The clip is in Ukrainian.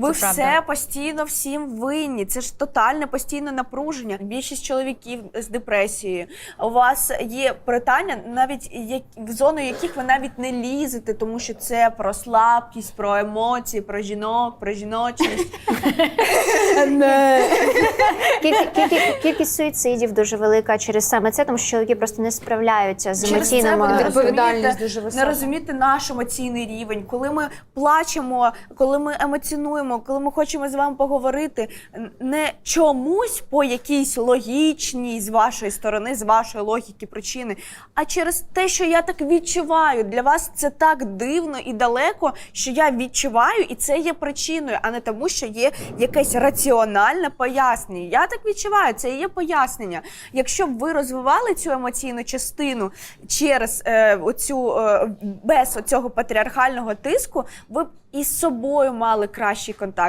Ви Це все правда. постійно всім винні. Це ж тотальне постійне напруження. Більшість чоловіків з депресією. У вас є питання, навіть як в зону яких ви навіть не лізете, тому що це про слабкість, про емоції, про жінок, про жіночність. Кількість, суїцидів дуже велика через саме це, тому що чоловіки просто не справляються з емоційними Відповідальність дуже висока. Не розумієте наш емоційний рівень. Коли ми плачемо, коли ми емоціонуємо, коли ми хочемо з вами поговорити, не чомусь по якійсь логічній з вашої сторони, з вашої логіки причини, а через те, що я так відчуваю. Для вас це так дивно і далеко, що я відчуваю, і це є причиною, а не тому, що є якесь раціональне пояснення. Я так відчуваю, це є пояснення. Якщо б ви розвивали цю емоційну частину через е, оцю е, без оцього патріархального тиску, ви б із собою мали кращий contatto.